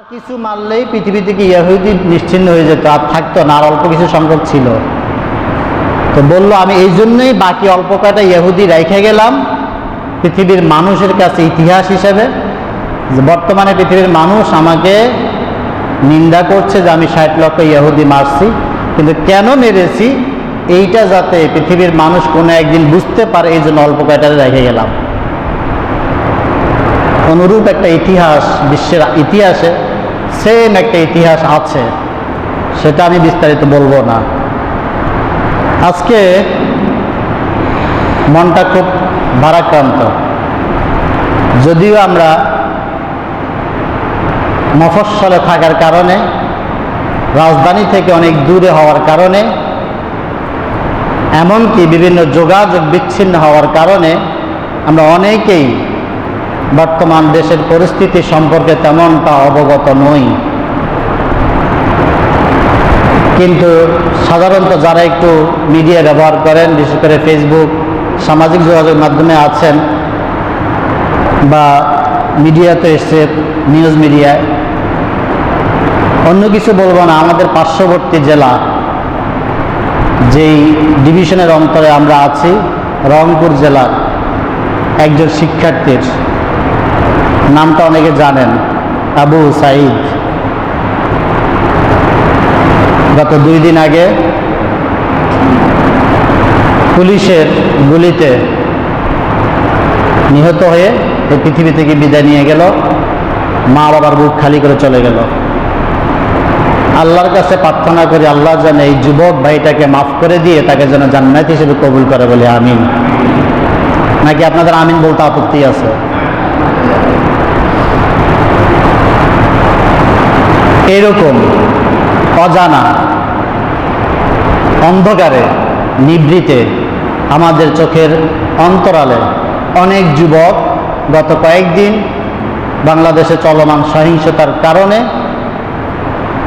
আর কিছু মারলেই পৃথিবী থেকে ইহুদি নিশ্চিন্ন হয়ে যেত, আর থাকতো না, আর অল্প কিছু সংখ্যক ছিল। তো বলল, আমি এই জন্যই বাকি অল্প কয়টা ইহুদি রেখে গেলাম পৃথিবীর মানুষের কাছে ইতিহাস হিসেবে। বর্তমানে পৃথিবীর মানুষ আমাকে নিন্দা করছে যে আমি ষাট লক্ষ ইয়াহুদি মারছি, কিন্তু কেন মেরেছি? এইটা যাতে পৃথিবীর মানুষ কোনো একদিন বুঝতে পারে, এই জন্য অল্প কয়টা রেখে গেলাম। অনুরূপ একটা ইতিহাস, বিশ্বের ইতিহাসে সেম একটা ইতিহাস আছে, সেটা আমি বিস্তারিত বলব না। আজকে মনটা খুব ভারাক্রান্ত। যদিও আমরা মফস্বলে থাকার কারণে, রাজধানী থেকে অনেক দূরে হওয়ার কারণে, এমনকি বিভিন্ন যোগাযোগ বিচ্ছিন্ন হওয়ার কারণে আমরা অনেকেই বর্তমান দেশের পরিস্থিতি সম্পর্কে তেমনটা অবগত নই। কিন্তু সাধারণত যারা একটু মিডিয়া ব্যবহার করেন, বিশেষ করে ফেসবুক সামাজিক যোগাযোগ মাধ্যমে আছেন বা মিডিয়াতে এসছে নিউজ মিডিয়ায় অন্য কিছু বলব না। আমাদের পার্শ্ববর্তী জেলা, যেই ডিভিশনের অন্তরে আমরা আছি, রংপুর জেলার একজন শিক্ষার্থীর নামটা অনেকে জানেন। আবু সাইদ গত দুই দিন আগে পুলিশের গুলিতে নিহত হয়ে এই পৃথিবী থেকে বিদায় নিয়ে গেল। মা বাবার বুক খালি করে চলে গেল। আল্লাহর কাছে প্রার্থনা করি, আল্লাহ যেন এই যুবক ভাইটাকে মাফ করে দিয়ে তাকে যেন জান্নাত হিসেবে কবুল করে বলে, আমিন। নাকি আপনাদের আমিন বলতে আপত্তি আছে? এরকম, অজানা, অন্ধকারে নিবৃতে আমাদের চোখের অন্তরালে অনেক যুবক গত কয়েকদিন বাংলাদেশে চলমান সহিংসতার কারণে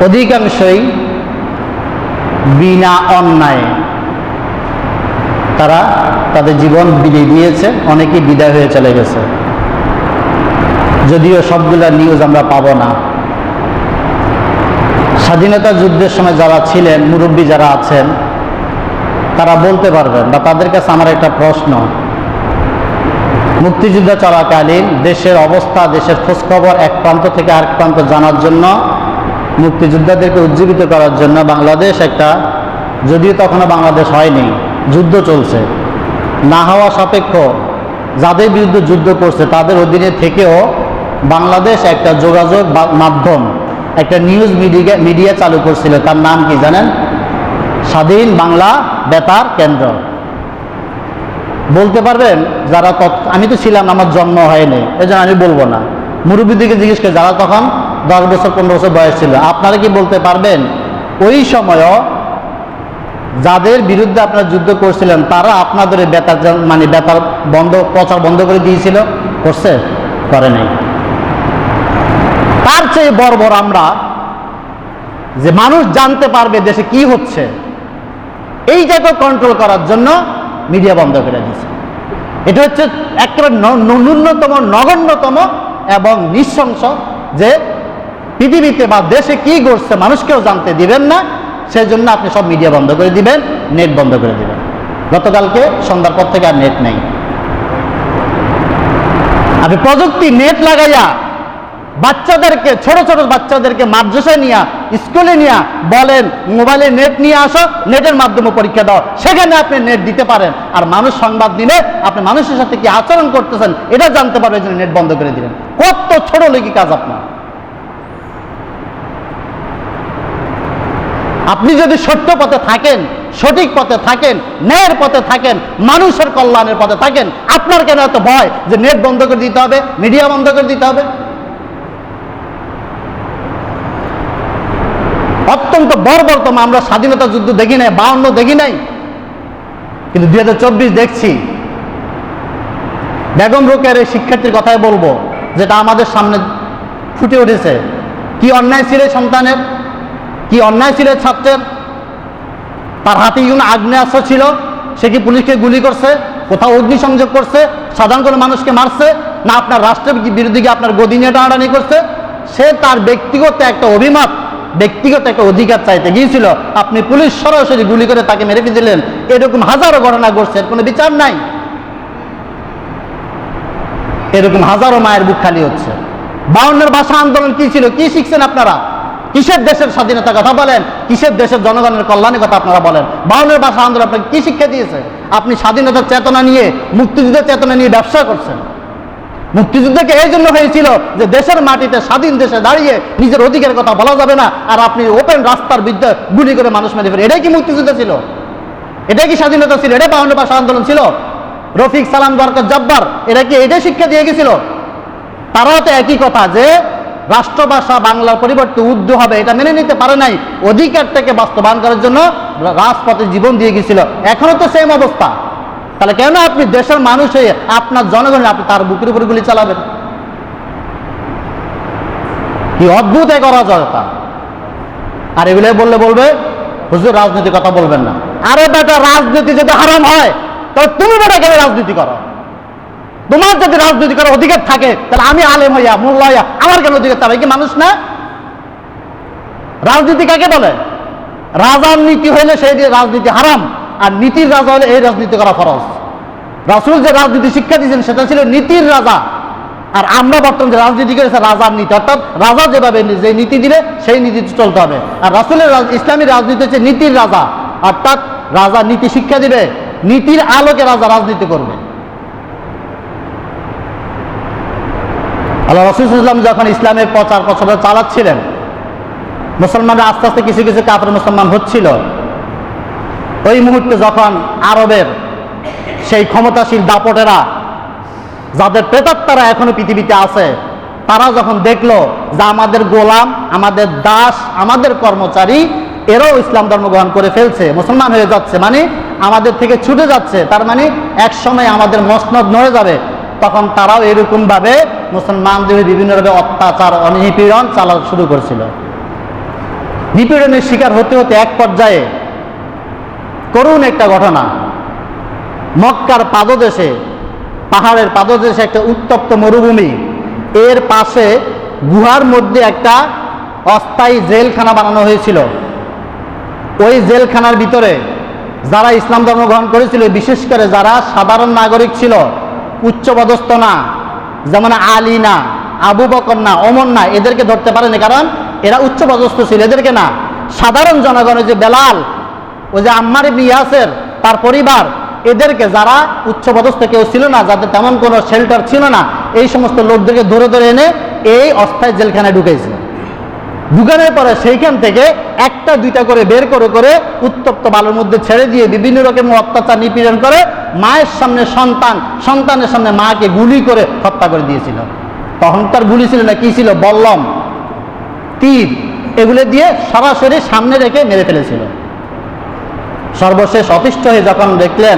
অধিকাংশই বিনা অন্যায় তারা তাদের জীবন বিলিয়ে দিয়েছে, অনেকেই বিদায় হয়ে চলে গেছে। যদিও সবগুলা নিউজ আমরা পাবো না। স্বাধীনতা যুদ্ধের সময় যারা ছিলেন, মুরব্বী যারা আছেন, তারা বলতে পারবেন বা তাদের কাছে আমার একটা প্রশ্ন। মুক্তিযুদ্ধ চলাকালীন দেশের অবস্থা, দেশের খোঁজখবর এক প্রান্ত থেকে আরেক প্রান্ত জানার জন্য, মুক্তিযোদ্ধাদেরকে উজ্জীবিত করার জন্য বাংলাদেশ একটা, যদিও তখনও বাংলাদেশ হয়নি, যুদ্ধ চলছে। না হওয়া সাপেক্ষ, যাদের বিরুদ্ধে যুদ্ধ করছে, তাদের অধীনে থেকেও বাংলাদেশ একটা যোগাযোগ মাধ্যম। একটা নিউজ মিডিয়া মিডিয়া চালু করছিল। তার নাম কি জানেন? স্বাধীন বাংলা বেতার কেন্দ্র। বলতে পারবেন, যারা আমি তো ছিলাম, আমার জন্ম হয়নি। এই আমি বলব না। মুরব্বীদিকে জিজ্ঞেস করে, যারা তখন দশ বছর, পনেরো বছর বয়স ছিল, আপনারা কি বলতে পারবেন? ওই সময়ও যাদের বিরুদ্ধে আপনারা যুদ্ধ করছিলেন, তারা আপনাদের বেতার মানে বেতার বন্ধ প্রচার বন্ধ করে দিয়েছিল, করছে? করে নাই। চেয়ে বড় আমরা যে মানুষ জানতে পারবে দেশে কি হচ্ছে, এই জায়গা কন্ট্রোল করার জন্য মিডিয়া বন্ধ করে দিয়েছে। এটা হচ্ছে একেবারে ন্যূনতম, নগণ্যতম এবং নিঃশংস যে পৃথিবীতে বা দেশে কি ঘটছে মানুষকেও জানতে দিবেন না সেই জন্য আপনি সব মিডিয়া বন্ধ করে দিবেন, নেট বন্ধ করে দিবেন। গতকালকে সন্ধ্যার পর থেকে আর নেট নেই। আপনি প্রযুক্তি নেট লাগাইয়া বাচ্চাদেরকে, ছোট ছোট বাচ্চাদেরকে মাদ্রাসায় নিয়া, স্কুলে নিয়া বলেন, মোবাইলে নেট নিয়ে আসো নেটের মাধ্যমে পরীক্ষা দাও। সেখানে আপনি নেট দিতে পারেন। আর মানুষ সংবাদ দিলে আপনি মানুষের সাথে কি আচরণ করতেছেন, এটা জানতে পারবে যে নেট বন্ধ করে দিলেন। কত ছোট লেগে কাজ আপনার। আপনি যদি সত্য পথে থাকেন, সঠিক পথে থাকেন, ন্যায়ের পথে থাকেন, মানুষের কল্যাণের পথে থাকেন, আপনার কেন এত ভয় যে নেট বন্ধ করে দিতে হবে মিডিয়া বন্ধ করে দিতে হবে? অত্যন্ত বর্বরতম আমরা স্বাধীনতা যুদ্ধ দেখি নাই, বাউন্ন দেখি নাই। কিন্তু দুই চব্বিশ দেখছি। বেগম রোকের এই শিক্ষার্থীর কথাই বলব, যেটা আমাদের সামনে ফুটে উঠেছে। কি অন্যায় ছিল সন্তানের? কি অন্যায় ছিল ছাত্রের? তার হাতে ইউন আগ্নেয়াস্ত্র ছিল, সে কি পুলিশকে গুলি করছে? কোথাও অগ্নিসংযোগ করছে? সাধারণ কোনো মানুষকে মারছে? না, আপনার রাষ্ট্রের গিয়ে আপনার গদি নিয়ে টানাটানি করছে? সে তার ব্যক্তিগত একটা অভিমত ব্যক্তিগত একটা অধিকার চাইতে গিয়েছিল। আপনি পুলিশ সরাসরি গুলি করে তাকে মেরে দিলেন এরকম হাজারো ঘটনা ঘটছে কোনো বিচার নাই। এরকম হাজারো মায়ের বুক খালি হচ্ছে। বাউন্নের ভাষা আন্দোলন কি ছিল? কি শিখছেন আপনারা? কিসের দেশের স্বাধীনতার কথা বলেন? কিসের দেশের জনগণের কল্যাণের কথা আপনারা বলেন? বাউনের ভাষা আন্দোলন আপনাকে কি শিক্ষা দিয়েছে? আপনি স্বাধীনতার চেতনা নিয়ে, মুক্তিযুদ্ধের চেতনা নিয়ে ব্যবসা করছেন। মুক্তিযুদ্ধকে এই জন্য হয়েছিল যে দেশের মাটিতে স্বাধীন দেশে দাঁড়িয়ে নিজের অধিকারের কথা বলা যাবে না, আর আপনি ওপেন রাস্তার বিদ্যা গুলি করে মানুষ মেরে ফেলেন এটাই কি মুক্তিযুদ্ধ ছিল? এটাই কি স্বাধীনতা ছিল? এটাই বাউন্ন ভাষা আন্দোলন ছিল? রফিক সালাম দরকার জব্বার, এরা কি এটাই শিক্ষা দিয়ে গেছিল? তারাও তো একই কথা যে রাষ্ট্রভাষা বাংলার পরিবর্তে উর্দু হবে, এটা মেনে নিতে পারে নাই। অধিকারটাকে বাস্তবায়ন করার জন্য রাজপথে জীবন দিয়ে গেছিল। এখনও তো সেম অবস্থা। তাহলে কেন আপনি দেশের মানুষ হয়ে আপনার জনগণ আপনি তার বুকের উপরে গুলি চালাবেন? কি অদ্ভুত এক অরাজকতা। আর এগুলো বললে বলবে, হুজুর রাজনীতির কথা বলবেন না। আরে বেটা, রাজনীতি যদি হারাম হয়, তাহলে তুমি বেটা কেন রাজনীতি করো? তোমার যদি রাজনীতি করার অধিকার থাকে, তাহলে আমি আলেম হইয়া, মোল্লা হইয়া, আমার কেন অধিকার তারা? কি মানুষ না? রাজনীতি কাকে বলে? রাজার নীতি হইলে সেই রাজনীতি হারাম, আর নীতির রাজা হলে এই রাজনীতি করা ফরজ। রাসুল যে রাজনীতি শিক্ষা দিয়েছেন, সেটা ছিল নীতির রাজা। আর আমরা বর্তমান যে রাজনীতি করেছে, রাজার নীতি, অর্থাৎ রাজা যেভাবে যে নীতি দিবে, সেই নীতিতে চলতে হবে। আর রাসুলের ইসলামী রাজনীতি হচ্ছে নীতির রাজা। অর্থাৎ রাজা নীতি শিক্ষা দিবে, নীতির আলোকে রাজা রাজনীতি করবে। আল্লাহ রসুল ইসলাম যখন ইসলামের প্রচার প্রচার চালাচ্ছিলেন, মুসলমানরা আস্তে আস্তে কিছু কিছু কাপড় মুসলমান হচ্ছিল। ওই মুহূর্তে যখন আরবের সেই ক্ষমতাশীল দাপটেরা যাদের প্রেতাত্মারা এখনও পৃথিবীতে আছে, তারা যখন দেখল যে আমাদের গোলাম, আমাদের দাস, আমাদের কর্মচারী, এরাও ইসলাম ধর্ম গ্রহণ করে ফেলছে, মুসলমান হয়ে যাচ্ছে মানে আমাদের থেকে ছুটে যাচ্ছে, তার মানে এক সময় আমাদের মসনদ নড়ে যাবে, তখন তারাও এরকম ভাবে মুসলমানদের বিভিন্নভাবে অত্যাচার, অনিপীড়ন চালা শুরু করছিল। নিপীড়নের শিকার হতে হতে এক পর্যায়ে করুণ একটা ঘটনা মক্কার পাদদেশে, পাহাড়ের পাদদেশে একটা উত্তপ্ত মরুভূমি। এর পাশে গুহার মধ্যে একটা অস্থায়ী জেলখানা বানানো হয়েছিল। ওই জেলখানার ভিতরে যারা ইসলাম ধর্ম গ্রহণ করেছিল, বিশেষ করে যারা সাধারণ নাগরিক ছিল, উচ্চপদস্থ না, যেমন আলী না, আবু বকর না অমর না, এদেরকে ধরতে পারেনি কারণ এরা উচ্চপদস্থ ছিল, এদেরকে না। সাধারণ জনগণের যে বেলাল, ওই যে আম্মার ইয়াসের তার পরিবার এদেরকে যারা উচ্চপদস্থ কেউ ছিল না, যাদের তেমন কোনো শেল্টার ছিল না, এই সমস্ত লোকদেরকে ধরে ধরে এনে এই অস্থায়ী জেলখানায় ঢুকেছে ঢুকানোর পরে সেইখান থেকে একটা, দুইটা করে বের করে করে উত্তপ্ত বালুর মধ্যে ছেড়ে দিয়ে বিভিন্ন রকমের অত্যাচার নিপীড়ন করে মায়ের সামনে সন্তান, সন্তানের সামনে মাকে গুলি করে হত্যা করে দিয়েছিল। তখন তার গুলি ছিল না, কি ছিল? বল্লম, তীর, এগুলো দিয়ে সরাসরি সামনে রেখে মেরে ফেলেছিল। সর্বশেষ অতিষ্ঠ হয়ে যখন দেখলেন,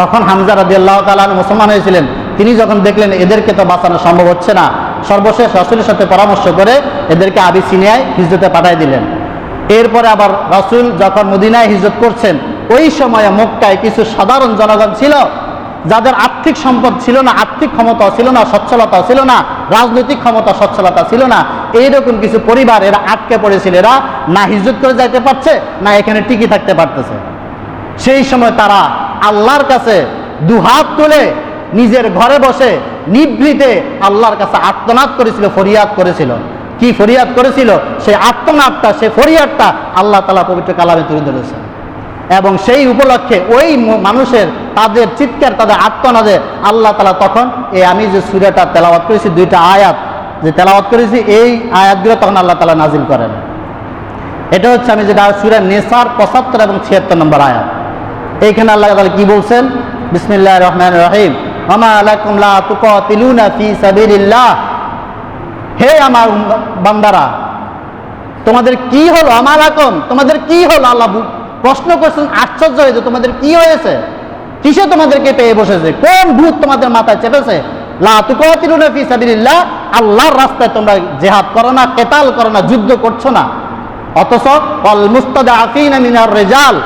তখন হামজা রাদি আল্লাহ তালান মুসলমান হয়েছিলেন। তিনি যখন দেখলেন, এদেরকে তো বাঁচানো সম্ভব হচ্ছে না, সর্বশেষ রাসুলের সাথে পরামর্শ করে এদেরকে আবিসিনিয়ায় হিজরতে পাঠিয়ে দিলেন। এরপরে আবার রসুল যখন মদিনায় হিজরত করছেন, ওই সময়ে মক্কায় কিছু সাধারণ জনগণ ছিল, যাদের আর্থিক সম্পদ ছিল না, আর্থিক ক্ষমতা ছিল না, সচ্ছলতা ছিল না, রাজনৈতিক ক্ষমতা, সচ্ছলতা ছিল না, এইরকম কিছু পরিবার এরা আটকে পড়েছিল। এরা না হিজরত করে যাইতে পারছে, না এখানে টিকে থাকতে পারতেছে। সেই সময় তারা আল্লাহর কাছে দুহাত তুলে নিজের ঘরে বসে নিভৃতে আল্লাহর কাছে আত্মনাদ করেছিল, ফরিয়াদ করেছিল। কি ফরিয়াদ করেছিল? সেই আত্মনাদটা সেই ফরিয়াদটা আল্লাহ তালা পবিত্র কালামে তুলে ধরেছে এবং সেই উপলক্ষে ওই মানুষের তাদের চিৎকার, তাদের আত্মনাদে আল্লাহ তালা তখন এই আমি যে সুরাটা তেলাওয়াত করেছি, দুইটা আয়াত যে তেলাওয়াত করেছি, এই আয়াতগুলো তখন আল্লাহ তালা নাজিল করেন। এটা হচ্ছে আমি যেটা সুরা নেসার পঁচাত্তর এবং ছিয়াত্তর নম্বর আয়াত। এইখানে আল্লাহ তাআলা কি বলছেন? বিসমিল্লাহ রহমান রহিম। আমা আলাইকুম লা তুকাতিলুনা ফি সাবিলিল্লাহ। হে আমার বান্দারা, তোমাদের কি হলো? আমার আকম তোমাদের কি হলো? আল্লাহ প্রশ্ন করছেন, আশ্চর্য হয়েছে, তোমাদের কি হয়েছে? কিসে তোমাদেরকে পেয়ে বসেছে? কোন ভূত তোমাদের মাথায় চেপেছে? আল্লাহর রাস্তায় তোমরা জেহাদ করো না, কেতাল করো না, যুদ্ধ করছ না। অথচ রেজাল।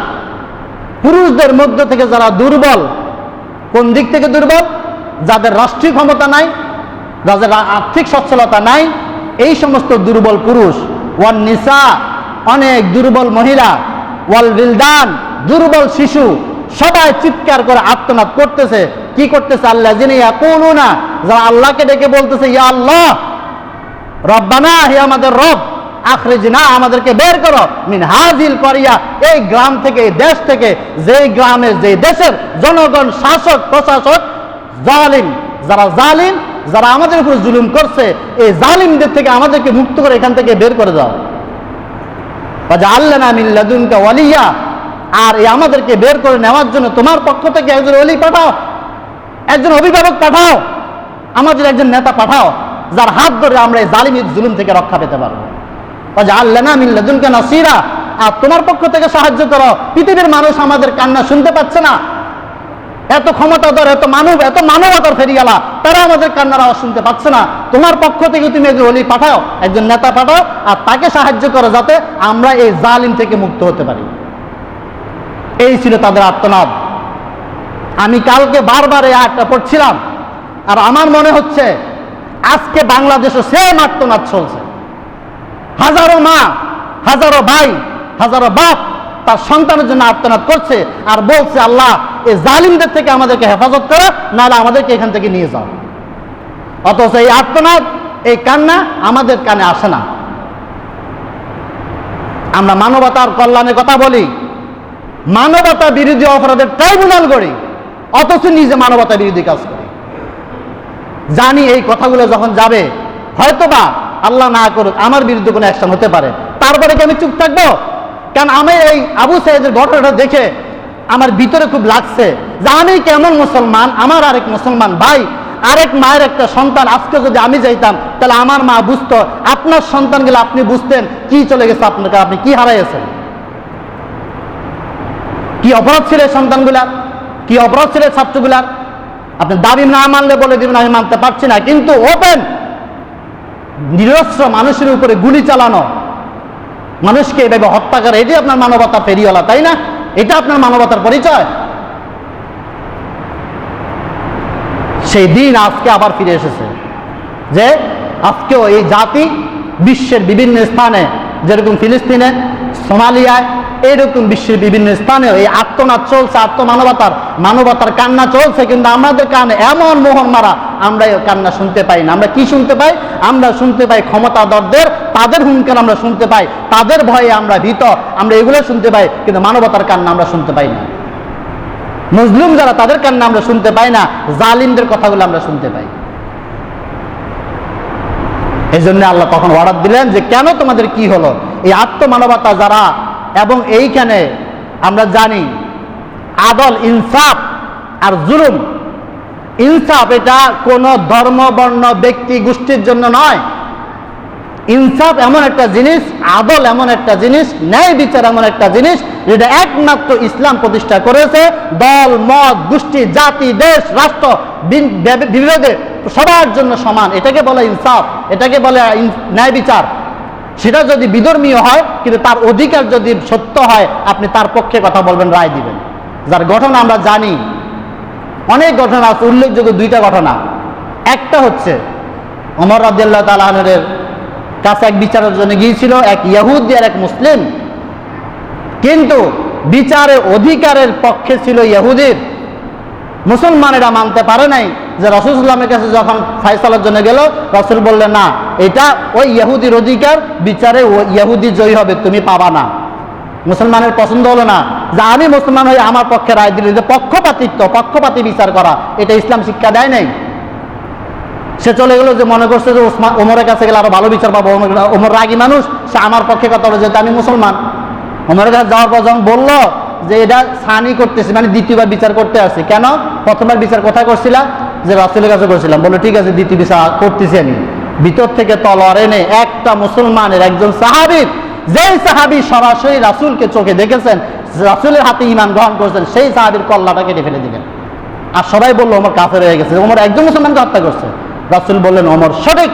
পুরুষদের মধ্য থেকে যারা দুর্বল, কোন দিক থেকে দুর্বল? যাদের রাষ্ট্রীয় ক্ষমতা নাই, যাদের আর্থিক সচ্ছলতা নাই, এই সমস্ত দুর্বল পুরুষ, ওয়ান নিসা, অনেক দুর্বল মহিলা, ওয়াল বিলদান, দুর্বল শিশু, সবাই চিৎকার করে আত্মনাদ করতেছে। কি করতেছে আল্লাহ? যিনি না যারা আল্লাহকে ডেকে বলতেছে, ইয়া আল্লাহ, রব্বানা, হে আমাদের রব আখরিজ না আমাদেরকে বের করো। মিন হাজিল করিয়া এই গ্রাম থেকে, এই দেশ থেকে, যেই গ্রামের যেই দেশের জনগণ, শাসক, প্রশাসক, জালিম, যারা জালিম, যারা আমাদের উপর জুলুম করছে, এই জালিমদের থেকে আমাদেরকে মুক্ত করে এখান থেকে বের করে দাও। আল্লাহ মিল্লাদুনকা ওয়ালিয়া। আর এই আমাদেরকে বের করে নেওয়ার জন্য তোমার পক্ষ থেকে একজন অলি পাঠাও। একজন অভিভাবক পাঠাও। আমাদের একজন নেতা পাঠাও, যার হাত ধরে আমরা এই জালিমের জুলুম থেকে রক্ষা পেতে পারব। নাসিরা। আর তোমার পক্ষ থেকে সাহায্য করো। পৃথিবীর মানুষ আমাদের কান্না শুনতে পাচ্ছে না। এত ক্ষমতাধর, এত মানব, এত মানবতার ফেরিয়ালা তারা আমাদের কান্নার আওয়াজ শুনতে পাচ্ছে না। তোমার পক্ষ থেকে তুমি একজন অলি পাঠাও, একজন নেতা পাঠাও, আর তাকে সাহায্য করো যাতে আমরা এই জালিম থেকে মুক্ত হতে পারি। এই ছিল তাদের আত্মনাদ। আমি কালকে বারবার এই আটটা পড়ছিলাম। আর আমার মনে হচ্ছে, আজকে বাংলাদেশে সেম আত্মনাদ চলছে। হাজারো মা, হাজারো ভাই, হাজারো বাপ তার সন্তানের জন্য আত্মনাদ করছে আর বলছে, আল্লাহ, এই জালিমদের থেকে আমাদেরকে হেফাজত করো, নাহলে আমাদেরকে এখান থেকে নিয়ে যাও। অথচ এই আত্মনাদ এই কান্না আমাদের কানে আসে না। আমরা মানবতার কল্যাণের কথা বলি, মানবতা বিরোধী অপরাধের ট্রাইব্যুনাল করি অথচ নিজে মানবতা বিরোধী কাজ করি। জানি এই কথাগুলো যখন যাবে, হয়তোবা আল্লাহ না করুক, আমার বিরুদ্ধে কোনো অ্যাকশন হতে পারে। তারপরে কি আমি চুপ থাকব? কারণ আমি এই আবু সাইদের ঘটনাটা দেখে আমার ভিতরে খুব লাগছে যে আমি কেমন মুসলমান, আমার আরেক মুসলমান ভাই, আরেক মায়ের একটা সন্তান, আজকে যদি আমি যাইতাম, তাহলে আমার মা বুঝতো, আপনার সন্তানগুলো আপনি বুঝতেন, কি চলে গেছে আপনাকে, আপনি কি হারাইয়েছেন? কি অপরাধ ছিল সন্তানগুলার? কি অপরাধ ছিল ছাত্রগুলার? আপনি দাবি না মানলে বলে দিবেন, আমি মানতে পারছি না। কিন্তু ওপেন নিরস্ত্র মানুষের উপরে গুলি চালানো। মানুষকে এভাবে হত্যা করে এটি আপনার মানবতা ফেরিওয়ালা, তাই না? এটা আপনার মানবতার পরিচয়। সেই দিন আজকে আবার ফিরে এসেছে। যে আজকেও এই জাতি বিশ্বের বিভিন্ন স্থানে, যেরকম ফিলিস্তিনে, সোমালিয়ায় এইরকম বিশ্বের বিভিন্ন স্থানে এই আত্মনাদ চলছে, আত্মমানবতার, মানবতার কান্না চলছে, কিন্তু আমাদের কানে এমন মোহন মারা আমরা কান্না শুনতে পাই না। আমরা কি শুনতে পাই? আমরা শুনতে পাই ক্ষমতাধরদের, তাদের হুঙ্কার আমরা শুনতে পাই, তাদের ভয়ে আমরা ভীত, আমরা এগুলো শুনতে পাই, কিন্তু মানবতার কান্না আমরা শুনতে পাই না। মজলুম যারা, তাদের কান্না আমরা শুনতে পাই না, জালিমদের কথাগুলো আমরা শুনতে পাই। এই জন্য আল্লাহ তখন অর্ডার দিলেন যে, কেন তোমাদের কি হলো? এই আত্মমানবতা যারা, এবং এইখানে আমরা জানি, আদল, ইনসাফ আর জুলুম ইনসাফ এটা কোনো ধর্ম, বর্ণ, ব্যক্তি, গোষ্ঠীর জন্য নয়। ইনসাফ এমন একটা জিনিস, আদল এমন একটা জিনিস, ন্যায় বিচার এমন একটা জিনিস, যেটা একমাত্র ইসলাম প্রতিষ্ঠা করেছে। দল, মত, গোষ্ঠী, জাতি, দেশ, রাষ্ট্র বিভেদে সবার জন্য সমান। এটাকে বলে ইনসাফ, এটাকে বলে ন্যায় বিচার। সেটা যদি বিধর্মীয় হয়, কিন্তু তার অধিকার যদি সত্য হয়, আপনি তার পক্ষে কথা বলবেন, রায় দিবেন। যার ঘটনা আমরা জানি অনেক ঘটনা আছে, উল্লেখযোগ্য দুইটা ঘটনা। একটা হচ্ছে অমর রাজ্লাহ তালাহের কাছে এক বিচারের জন্য গিয়েছিল, এক ইয়াহুদি আর এক মুসলিম। কিন্তু বিচারের অধিকারের পক্ষে ছিল ইহুদির মুসলমানেরা মানতে পারে নাই যে রসুলামের কাছে যখন ফাইসালার জন্য গেল, রসুল বললেন, না, এটা ওই ইয়াহুদির অধিকার, বিচারে ও ইহুদি জয়ী হবে, তুমি পাবা না। মুসলমানের পছন্দ হলো না। যে আমি মুসলমান হয়ে আমার পক্ষে রায় দিল, যে পক্ষপাতিত্ব, পক্ষপাতি বিচার করা, এটা ইসলাম শিক্ষা দেয় নাই। সে চলে গেলো যে মনে করছে যে ওসমান ওমরের কাছে গেলে আরও ভালো বিচার পাবো। ওমর- রাগী মানুষ, সে আমার পক্ষে কথা বলে যেহেতু আমি মুসলমান। ওমরের কাছে যাওয়ার পর যখন বলল যে এটা সানি করতেছি মানে দ্বিতীয়বার বিচার করতে আসছি। কেন? প্রথমবার বিচার কোথায় করছিলাম যে রাসুলের কাছে করছিলাম। বলল, ঠিক আছে, দ্বিতীয় বিচার করতেছি আমি। ভিতর থেকে তলোয়ার এনে একটা মুসলমানের একজন সাহাবির যেই সাহাবি সরাসরি রাসুলকে চোখে দেখেছেন, রাসুলের হাতে ইমান গ্রহণ করেছেন, সেই সাহাবির কল্লাটা কেটে ফেলে দিলেন। আর সবাই বলল, ওমর কাফের হয়ে গেছে। ওমর একজন মুসলমানকে হত্যা করছে। রাসুল বললেন, ওমর, সঠিক।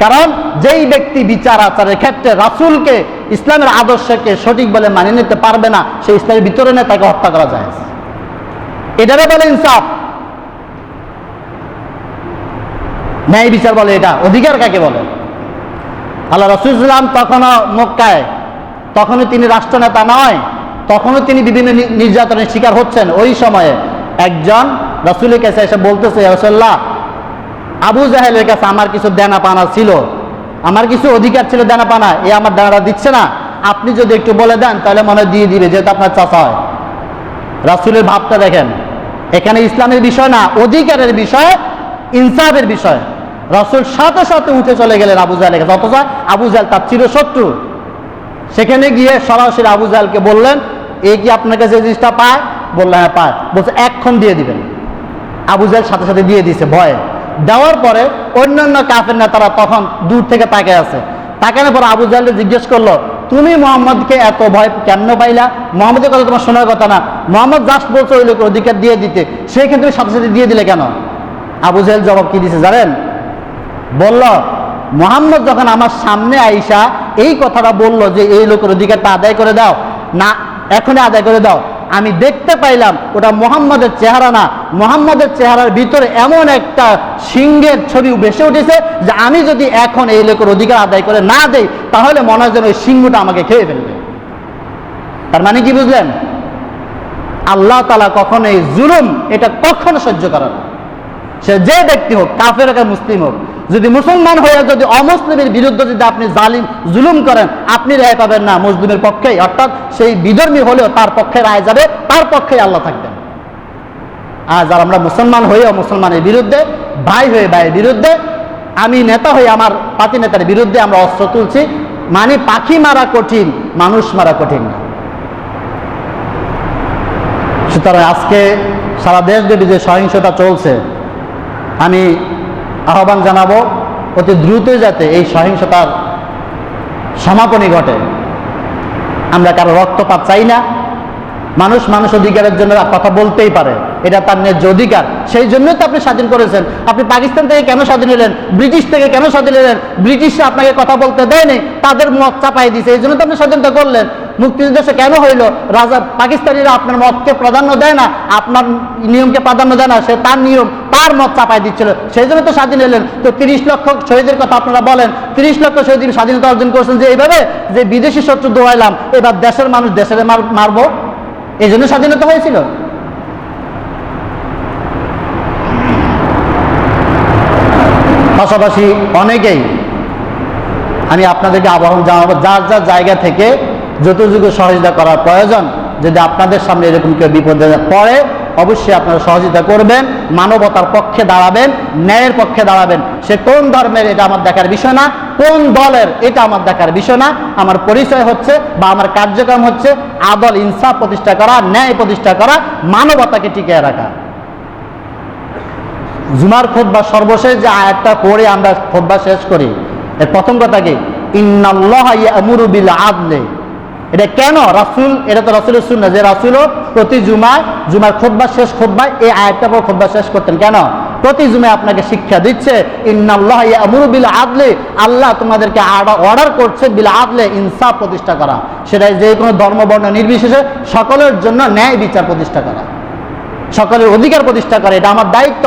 কারণ যেই ব্যক্তি বিচার আচারের ক্ষেত্রে রাসুলকে ইসলামের আদর্শকে সঠিক বলে মানিয়ে নিতে পারবে না, সেই ইসলামের নিয়ে তাকে হত্যা করা যায়। এটারে বলে ইনসাফ। ন্যায় বিচার বলে এটা। অধিকার কাকে বলে? আল্লাহ রসুলাম তখনও মক্কায়, তখনও তিনি রাষ্ট্রনেতা নয়, তখনও তিনি বিভিন্ন নির্যাতনের শিকার হচ্ছেন। ওই সময়ে একজন রসুলের কাছে এসে বলতেছে রসল্লাহ আবু জাহেলের কাছে আমার কিছু দেনা পানা ছিল। আমার কিছু অধিকার ছিল দেনা পানা এ আমার দেনাটা দিচ্ছে না। আপনি যদি একটু বলে দেন, তাহলে মনে দিয়ে দিবে, যেহেতু আপনার চাচা হয়। রাসুলের ভাবটা দেখেন, এখানে ইসলামের বিষয় না, অধিকারের বিষয়, ইনসাফের বিষয়। রাসুল সাথে সাথে উঠে চলে গেলেন আবু জাহেলের কাছে অথচ আবু জাহেল তার চিরশত্রু। সেখানে গিয়ে সরাসরি আবু জাহেলকে বললেন, এ কি আপনার কাছে জিনিসটা পায়? বললেন হ্যাঁ পায়। বলছে এক্ষণ দিয়ে দিবেন। আবু জাহেল সাথে সাথে দিয়ে দিছে ভয়ে। দেওয়ার পরে অন্যান্য কাফের নেতারা তখন দূর থেকে তাকে আছে। তাকানোর পর আবু জাহেল জিজ্ঞেস করল, তুমি মোহাম্মদকে এত ভয় কেন পাইলা? মোহাম্মদের কথা তোমার শোনার কথা না। মোহাম্মদ জাস্ট বলছে ওই লোকের অধিকার দিয়ে দিতে। সেই ক্ষেত্রে সাথে সাথে দিয়ে দিলে কেন? আবু জাহেল জবাব কি দিছে জানেন? বলল, মোহাম্মদ যখন আমার সামনে আইসা এই কথাটা বলল যে এই লোকের অধিকারটা আদায় করে দাও, না, এখনই আদায় করে দাও, আমি দেখতে পাইলাম ওটা মোহাম্মদের চেহারা না। মোহাম্মদের চেহারার ভিতরে এমন একটা সিংহের ছবি ভেসে উঠেছে যে আমি যদি এখন এই লোকের অধিকার আদায় করে না দেই, তাহলে মনে হয় যেন ওই সিংহটা আমাকে খেয়ে ফেলবে। তার মানে কি বুঝলেন? আল্লাহ তালা কখনো এই জুলুম এটা কখনো সহ্য করে না। সে যে ব্যক্তি হোক, কাফের হোক মুসলিম হোক যদি মুসলমান হয়ে, যদি অমুসলিমের বিরুদ্ধে যদি আপনি জালিম, জুলুম করেন, আপনি রেহাই পাবেন না মুসলিমের পক্ষেই। অর্থাৎ সেই বিধর্মী হলেও তার পক্ষে রায় যাবে, তার পক্ষেই আল্লাহ থাকবেন। আর যারা আমরা মুসলমান হয়েও মুসলমানের বিরুদ্ধে, ভাই হয়ে, ভাইয়ের বিরুদ্ধে, আমি নেতা হয়ে, আমার পাতি নেতার বিরুদ্ধে আমরা অস্ত্র তুলছি মানে পাখি মারা কঠিন, মানুষ মারা কঠিন না। সুতরাং আজকে সারা দেশ দেশব্যাপী যে সহিংসতা চলছে, আমি আহ্বান জানাব, অতি দ্রুত যাতে এই সহিংসতার সমাপনী ঘটে। আমরা কারও রক্তপাত চাই না। মানুষ মানুষ অধিকারের জন্য কথা বলতেই পারে। এটা তার ন্যায্য অধিকার। সেই জন্যই তো আপনি স্বাধীন করেছেন। আপনি পাকিস্তান থেকে কেন স্বাধীন হলেন? ব্রিটিশ থেকে কেন স্বাধীন হলেন? ব্রিটিশরা আপনাকে কথা বলতে দেয়নি। তাদের মত চাপাই দিয়েছে এই জন্য তো আপনি স্বাধীনতা করলেন। মুক্তিযুদ্ধ কেন হইল? রাজা পাকিস্তানিরা আপনার মতকে প্রাধান্য দেয় না, আপনার নিয়মকে প্রাধান্য দেয় না, সে তার নিয়ম, তার মত চাপাই দিচ্ছিল। সেই জন্য তো স্বাধীন হলেন তো তিরিশ লক্ষ শহীদের কথা আপনারা বলেন। তিরিশ লক্ষ শহীদ স্বাধীনতা অর্জন করেছেন যে এইভাবে যে বিদেশি শত্রু দোয়াইলাম, এবার দেশের মানুষ দেশের মারবো? এই জন্য স্বাধীনতা হয়েছিল। পাশাপাশি অনেকেই, আমি আপনাদেরকে আবাহন জানাব, যার যার জায়গা থেকে যতটুকু সহযোগিতা করার প্রয়োজন, যদি আপনাদের সামনে এরকম কেউ বিপদে পড়ে, অবশ্যই আপনারা সহযোগিতা করবেন, মানবতার পক্ষে দাঁড়াবেন, ন্যায়ের পক্ষে দাঁড়াবেন। সে কোন ধর্মের, এটা আমার দেখার বিষয় না। কোন দলের, এটা আমার দেখার বিষয় না। আমার পরিচয় হচ্ছে বা আমার কার্যক্রম হচ্ছে আদল ইনসাফ প্রতিষ্ঠা করা, ন্যায় প্রতিষ্ঠা করা, মানবতাকে টিকিয়ে রাখা। জুমার খোদবা সর্বশেষ যে আয়াতটা পড়ে আমরা খোদবা শেষ করি, এর প্রথম কথা কি? ইন্নাল্লাহ ইয়ামুরু বিল আদলে। এটা কেন রাসুল, এটা তো রাসূলের সুন্নাহ, যে রাসূলও প্রতি জুমায়, জুমার খোদবা শেষ খোদবায় এই আয়াতটা পর খোদবা শেষ করতেন। কেন? প্রতি জুমায় আপনাকে শিক্ষা দিচ্ছে, ইন্নাল্লাহ ইয়ামুরু আদলে আল্লাহ তোমাদেরকে অর্ডার করছে বিল আদলে, ইনসাফ প্রতিষ্ঠা করা। সেটা যে কোনো ধর্ম, বর্ণ নির্বিশেষে সকলের জন্য ন্যায় বিচার প্রতিষ্ঠা করা। সকলের অধিকার প্রতিষ্ঠা করে, এটা আমার দায়িত্ব।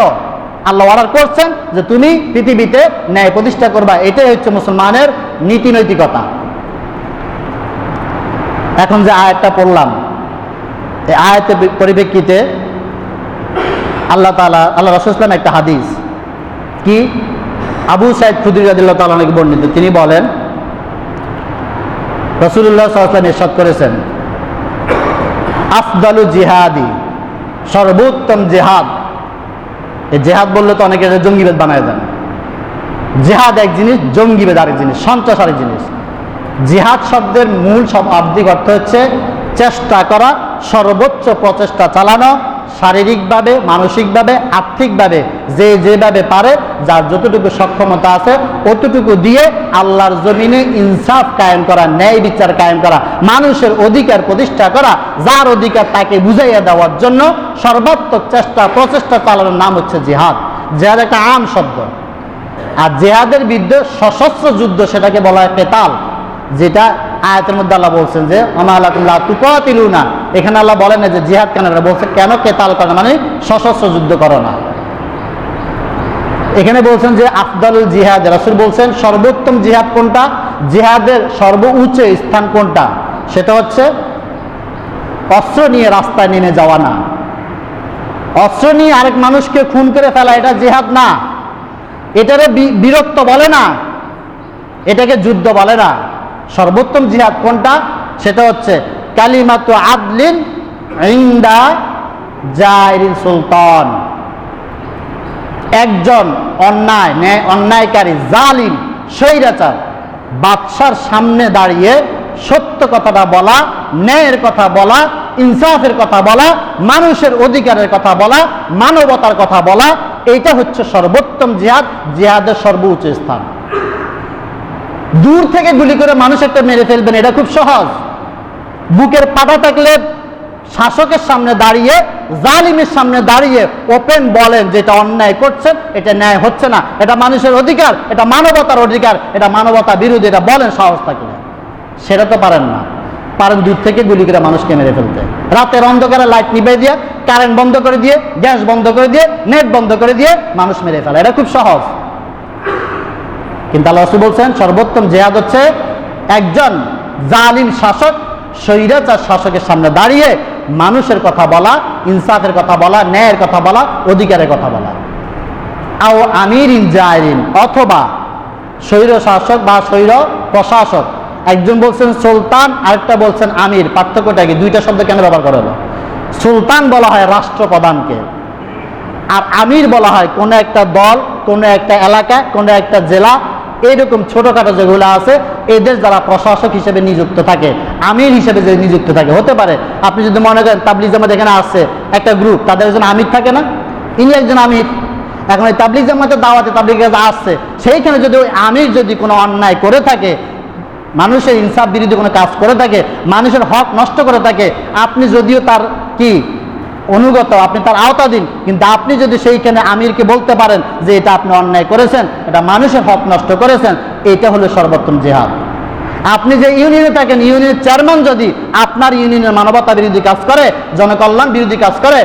আল্লাহ অর্ডার করছেন যে তুমি পৃথিবীতে ন্যায় প্রতিষ্ঠা করবা, এটাই হচ্ছে মুসলমানের নীতি নৈতিকতা এখন যে আয়াতটা পড়লাম, এই আয়াতের পরিপ্রেক্ষিতে আল্লাহ তালা আল্লাহ রসুলাম একটা হাদিস। কি? আবু সাইদ খুদির রাদিল্লাহ তালাকে বর্ণিত। তিনি বলেন রসুল্লাহ সাল্লাম এরশাদ করেছেন, আফদালু জিহাদি সর্বোত্তম জেহাদ। এই জেহাদ বললে তো অনেকে জঙ্গিবেদ বানায় দেন। জেহাদ এক জিনিস, জঙ্গিবেদ আরেক জিনিস, সন্ত্রাস আরেক জিনিস। জিহাদ শব্দের মূল সব আব্দিক অর্থ হচ্ছে চেষ্টা করা, সর্বোচ্চ প্রচেষ্টা চালানো, শারীরিকভাবে, মানসিকভাবে, আর্থিকভাবে, যে যেভাবে পারে, যার যতটুকু সক্ষমতা আছে, অতটুকু দিয়ে আল্লাহর জমিনে ইনসাফ কায়েম করা, ন্যায় বিচার কায়েম করা, মানুষের অধিকার প্রতিষ্ঠা করা, যার অধিকার তাকে বুঝাইয়া দেওয়ার জন্য সর্বাত্মক চেষ্টা, প্রচেষ্টা চালানোর নাম হচ্ছে জিহাদ। জিহাদ একটা আম শব্দ। আর জেহাদের বিরুদ্ধে সশস্ত্র যুদ্ধ সেটাকে বলা হয় পেতাল। যেটা আয়াতের মধ্যে আল্লাহ বলছেন যে আমা আল্লাহ তুমলা না এখানে আল্লাহ বলেন না যে, জিহাদ কেন? বলছে কেন কেতাল করে মানে সশস্ত্র যুদ্ধ করো না। এখানে বলছেন যে, আফদালুল জিহাদ। রাসুল বলছেন, সর্বোত্তম জিহাদ কোনটা? জিহাদের সর্বোচ্চ স্থান কোনটা? সেটা হচ্ছে, অস্ত্র নিয়ে রাস্তায় নেমে যাওয়া না। অস্ত্র নিয়ে আরেক মানুষকে খুন করে ফেলা, এটা জিহাদ না। এটারে বি- বীরত্ব বলে না। এটাকে যুদ্ধ বলে না। সর্বোত্তম জিহাদ কোনটা? সেটা হচ্ছে কালিমাত আদলিন ইন্দা জাইরিন সুলতান। একজন অন্যায় ন্যায়, অন্যায়কারী জালিম, স্বৈরাচার, বাদশার সামনে দাঁড়িয়ে সত্য কথাটা বলা, ন্যায়ের কথা বলা, ইনসাফের কথা বলা, মানুষের অধিকারের কথা বলা, মানবতার কথা বলা, এইটা হচ্ছে সর্বোত্তম জিহাদ, জিহাদের সর্বোচ্চ স্থান। দূর থেকে গুলি করে মানুষ একটা মেরে ফেলবেন, এটা খুব সহজ। বুকের পাটা থাকলে শাসকের সামনে দাঁড়িয়ে, জালিমের সামনে দাঁড়িয়ে ওপেন বলেন যেটা অন্যায় করছেন এটা ন্যায় হচ্ছে না। এটা মানুষের অধিকার, এটা মানবতার অধিকার, এটা মানবতা বিরোধী, এটা বলেন সাহস থাকলে। সেটা তো পারেন না। পারেন দূর থেকে গুলি করে মানুষকে মেরে ফেলতে। রাতের অন্ধকারে লাইট নিবে দিয়ে, কারেন্ট বন্ধ করে দিয়ে, গ্যাস বন্ধ করে দিয়ে, নেট বন্ধ করে দিয়ে মানুষ মেরে ফেলে। এটা খুব সহজ। কিন্তু আল্লাহ রসুল বলছেন, সর্বোত্তম জেহাদ হচ্ছে একজন জালিম শাসক, স্বৈরাচার শাসকের সামনে দাঁড়িয়ে মানুষের কথা বলা, ইনসাফের কথা বলা, ন্যায়ের কথা বলা, অধিকারের কথা বলা। আও আমির ইন জায়রিন অথবা স্বৈর শাসক বা স্বৈর প্রশাসক। একজন বলছেন সুলতান, আরেকটা বলছেন আমির। পার্থক্যটা কি? দুইটা শব্দ কেন ব্যবহার করা হলো? সুলতান বলা হয় রাষ্ট্রপ্রধানকে, আর আমির বলা হয় কোনো একটা দল, কোনো একটা এলাকা, কোনো একটা জেলা এইরকম ছোটোখাটো যেগুলো আছে, এদের যারা প্রশাসক হিসেবে নিযুক্ত থাকে, আমির হিসেবে যে নিযুক্ত থাকে, হতে পারে। আপনি যদি মনে করেন তাবলিগ জামাত এখানে আসছে একটা গ্রুপ তাদের একজন আমির থাকে না? ইনি একজন আমির। এখন ওই তাবলিগ জামাতের দাওয়াতে তাবলিগ আসছে সেইখানে যদি ওই আমির যদি কোনো অন্যায় করে থাকে, মানুষের ইনসাফ বিরোধী কোনো কাজ করে থাকে, মানুষের হক নষ্ট করে থাকে, আপনি যদিও তার কি অনুগত, আপনি তার আওতা দিন কিন্তু আপনি যদি সেইখানে আমিরকে বলতে পারেন যে এটা আপনি অন্যায় করেছেন, এটা মানুষের হক নষ্ট করেছেন, এটা হলো সর্বোত্তম জেহাদ। আপনি যে ইউনিয়নে থাকেন, ইউনিয়নের চেয়ারম্যান যদি আপনার ইউনিয়নের মানবতা বিরোধী কাজ করে, জনকল্যাণ বিরোধী কাজ করে,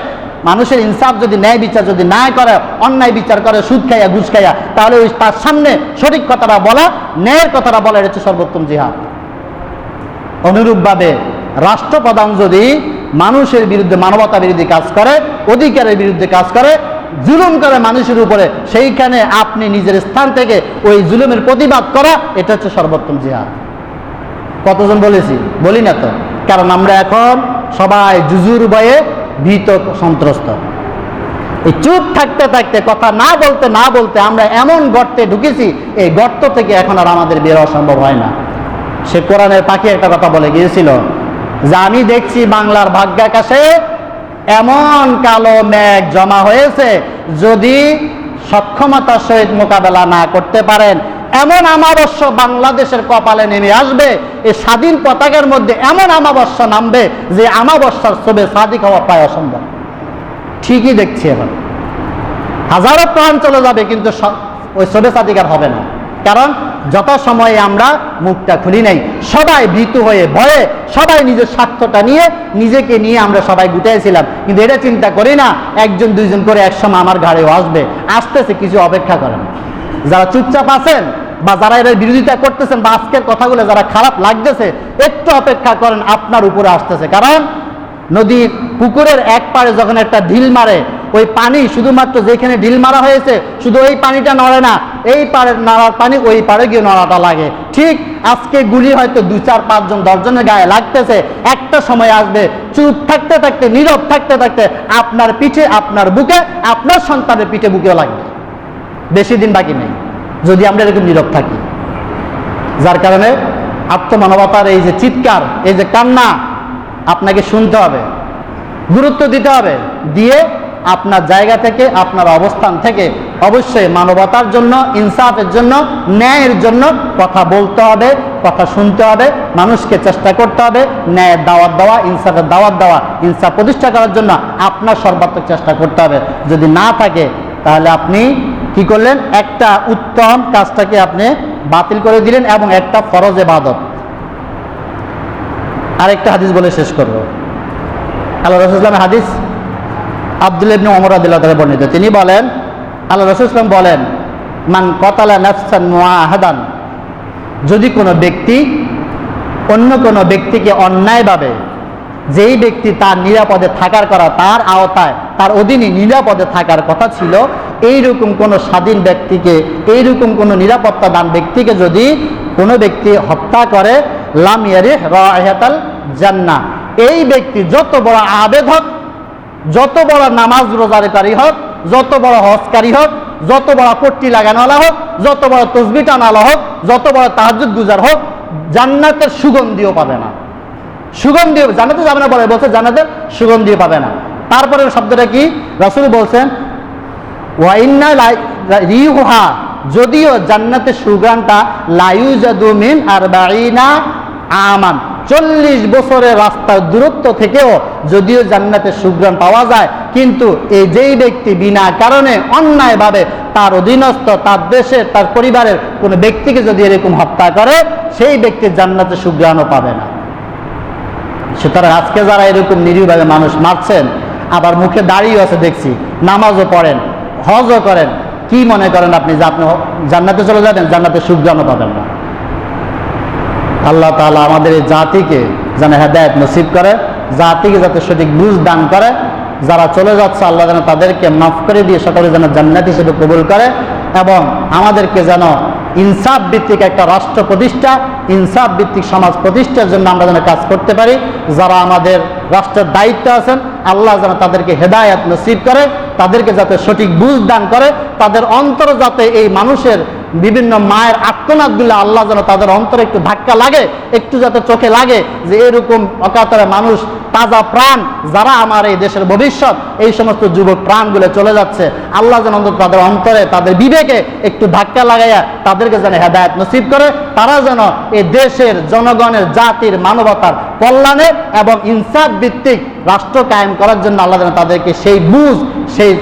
মানুষের ইনসাফ যদি, ন্যায় বিচার যদি না করে, অন্যায় বিচার করে, সুদ খাইয়া, ঘুষ খাইয়া, তাহলে ওই তার সামনে সঠিক কথাটা বলা, ন্যায়ের কথাটা বলা, এটা হচ্ছে সর্বোত্তম জিহাদ। অনুরূপভাবে রাষ্ট্রপ্রধান যদি মানুষের বিরুদ্ধে মানবতা বিরোধী কাজ করে, অধিকারের বিরুদ্ধে কাজ করে, জুলুম করে মানুষের উপরে, সেইখানে আপনি নিজের স্থান থেকে ওই জুলুমের প্রতিবাদ করা, এটা হচ্ছে সর্বোত্তম জিহাদ। কতজন বলেছি? বলি না তো। কারণ আমরা এখন সবাই জুজুর ভয়ে ভীত সন্ত্রস্ত। এই চুপ থাকতে থাকতে, কথা না বলতে না বলতে আমরা এমন গর্তে ঢুকেছি, এই গর্ত থেকে এখন আর আমাদের বেরোয়া সম্ভব হয় না। সে কোরআনের পাখি একটা কথা বলে গিয়েছিল যে আমি দেখছি বাংলার ভাগ্যাকাশে এমন কালো মেঘ জমা হয়েছে যদি সক্ষমতার সহিত মোকাবেলা না করতে পারেন। এমন আমাবস্য বাংলাদেশের কপালে নেমে আসবে এই স্বাধীন পতাকার মধ্যে এমন আমাবস্য নামবে যে আমাবস্যার ছবে সাদিক হওয়া প্রায় অসম্ভব। ঠিকই দেখছি এবার। হাজারো প্রাণ চলে যাবে, কিন্তু ওই সবে সাদিকার হবে না। কারণ যত সময়ে আমরা মুখটা খুলি নাই, সবাই ভীত হয়ে ভয়ে সবাই নিজের স্বার্থটা নিয়ে নিজেকে নিয়ে আমরা সবাই গুটাইছিলাম। কিন্তু এটা চিন্তা করি না, একজন দুইজন করে একসময় আমার ঘাড়েও আসবে। আসতেছে, কিছু অপেক্ষা করেন। যারা চুপচাপ আছেন বা যারা এর বিরোধিতা করতেছেন বা আজকের কথাগুলো যারা খারাপ লাগতেছে, একটু অপেক্ষা করেন, আপনার উপরে আসতেছে। কারণ নদীর পুকুরের এক পারে যখন একটা ঢিল মারে ওই পানি শুধুমাত্র যেখানে ঢিল মারা হয়েছে, শুধু ওই পানিটা নড়ে না, এই পাড়ের নাড়ার পানি ওই পাড়ে গিয়ে নড়াটা লাগে। ঠিক আজকে গুলি হয়তো দু চার পাঁচজন দশজনের গায়ে লাগতেছে, একটা সময় আসবে, চুপ থাকতে থাকতে, নীরব থাকতে থাকতে আপনার পিঠে, আপনার বুকে, আপনার সন্তানের পিঠে বুকেও লাগবে। বেশি দিন বাকি নেই, যদি আমরা এরকম নীরব থাকি। যার কারণে আত্মমানবতার এই যে চিৎকার, এই যে কান্না, আপনাকে শুনতে হবে, গুরুত্ব দিতে হবে, দিয়ে আপনার জায়গা থেকে, আপনার অবস্থান থেকে অবশ্যই মানবতার জন্য, ইনসাফের জন্য, ন্যায়ের জন্য কথা বলতে হবে, কথা শুনতে হবে, মানুষকে চেষ্টা করতে হবে, ন্যায়ের দাওয়াত দেওয়া, ইনসাফের দাওয়াত দেওয়া, ইনসাফ প্রতিষ্ঠা করার জন্য আপনার সর্বাত্মক চেষ্টা করতে হবে। যদি না থাকে, তাহলে আপনি কি করলেন? একটা উত্তম কাজটাকে আপনি বাতিল করে দিলেন এবং একটা ফরজ এবাদত। আরেকটা হাদিস বলে শেষ করব। আল্লাহ রসুল ইসলামের হাদিস আব্দুল ইবনে ওমর আদিল্লাহ তাআলা বর্ণিত। তিনি বলেন, আল্লাহ রসুল ইসলাম বলেন, মান কতালা নাফসান মুআহাদান যদি কোনো ব্যক্তি অন্য কোনো ব্যক্তিকে অন্যায়ভাবে যেই ব্যক্তি তার নিরাপদে থাকার করা তার আওতায়, তার অধীনে নিরাপদে থাকার কথা ছিল, এইরকম কোনো স্বাধীন ব্যক্তিকে, এইরকম কোনো নিরাপত্তা দান ব্যক্তিকে যদি কোনো ব্যক্তি হত্যা করে লামিয়ারি রাহাতাল জান্না এই ব্যক্তি যত বড় আবেদ হোক যত বড় নামাজ রোজারকারী হোক, যত বড় হজকারী হোক, যত বড় পট্টি লাগানোওয়ালা হোক, যত বড় তসবি টানালা হোক, যত বড় তাহাজুদ গুজার হোক, জান্নাতের সুগন্ধিও পাবে না। সুগন্ধি জানাতে যাবে না বলে বলছে, জান্নাতের সুগন্ধিও পাবে না। তারপরে শব্দটা কি? রাসুল বলছেন ওয়াইন্না রিহুহা যদিও জান্নাতের সুগানটা লায়ু জাদুমিন আর বাঈনা আমান। চল্লিশ বছরের রাস্তার দূরত্ব থেকেও যদিও জান্নাতের সুগ্রাণ পাওয়া যায়, কিন্তু এই যেই ব্যক্তি বিনা কারণে অন্যায়ভাবে তার অধীনস্থ, তার দেশে, তার পরিবারের কোনো ব্যক্তিকে যদি এরকম হত্যা করে, সেই ব্যক্তি জান্নাতের সুগ্রাণও পাবে না। সুতরাং আজকে যারা এরকম নিরীহভাবে মানুষ মারছেন, আবার মুখে দাঁড়িয়ে আছে দেখছি, নামাজও পড়েন, হজও করেন, কি মনে করেন আপনি আপনি জান্নাতে চলে যাবেন জান্নাতে সুগ্রাণও পাবেন না? আল্লাহ তাআলা আমাদের এই জাতিকে যেন হেদায়ত নসিব করে, জাতিকে যাতে সঠিক বুঝ দান করে, যারা চলে যাচ্ছে আল্লাহ যেন তাদেরকে মাফ করে দিয়ে সকলে যেন জান্নাত হিসেবে কবুল করে এবং আমাদেরকে যেন ইনসাফ ভিত্তিক একটা রাষ্ট্র প্রতিষ্ঠা, ইনসাফ ভিত্তিক সমাজ প্রতিষ্ঠার জন্য আমরা যেন কাজ করতে পারি। যারা আমাদের রাষ্ট্রের দায়িত্ব আছেন, আল্লাহ যেন তাদেরকে হেদায়াত নসিব করে, তাদেরকে যাতে সঠিক বুঝ দান করে, তাদের অন্তর যাতে এই মানুষের বিভিন্ন মায়ের আত্মনাথগুলো আল্লাহ যেন তাদের অন্তরে একটু ধাক্কা লাগে, একটু যাতে চোখে লাগে যে এরকম অকাতরে মানুষ, তাজা প্রাণ যারা আমার এই দেশের ভবিষ্যৎ, এই সমস্ত যুবক প্রাণগুলো চলে যাচ্ছে। আল্লাহ যেন অন্তত তাদের অন্তরে, তাদের বিবেকে একটু ধাক্কা লাগাইয়া তাদেরকে যেন হেদায়ত নসিব করে, তারা যেন এই দেশের জনগণের জাতির মানবতার কল্যাণে এবং ইনসাফ ভিত্তিক রাষ্ট্র কায়েম করার জন্য আল্লাহ যেন তাদেরকে সেই বুঝ, সেই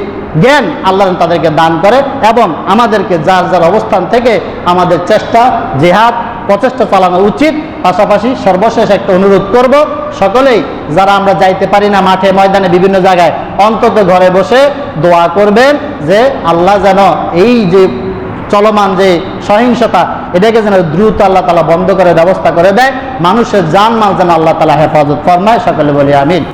জ্ঞান আল্লাহ তাদেরকে দান করে এবং আমাদেরকে যার যার অবস্থান থেকে আমাদের চেষ্টা, জেহাদ, প্রচেষ্টা চালানো উচিত। পাশাপাশি সর্বশেষ একটা অনুরোধ করব, সকলেই যারা আমরা যাইতে পারি না মাঠে, ময়দানে, বিভিন্ন জায়গায়, অন্তত ঘরে বসে দোয়া করবেন যে আল্লাহ যেন এই যে চলমান যে সহিংসতা, এটাকে যেন দ্রুত আল্লাহ তালা বন্ধ করে ব্যবস্থা করে দেয়। মানুষের জান মাল যেন আল্লাহ তালা হেফাজত ফরমায়, সকলে বলি আমিন।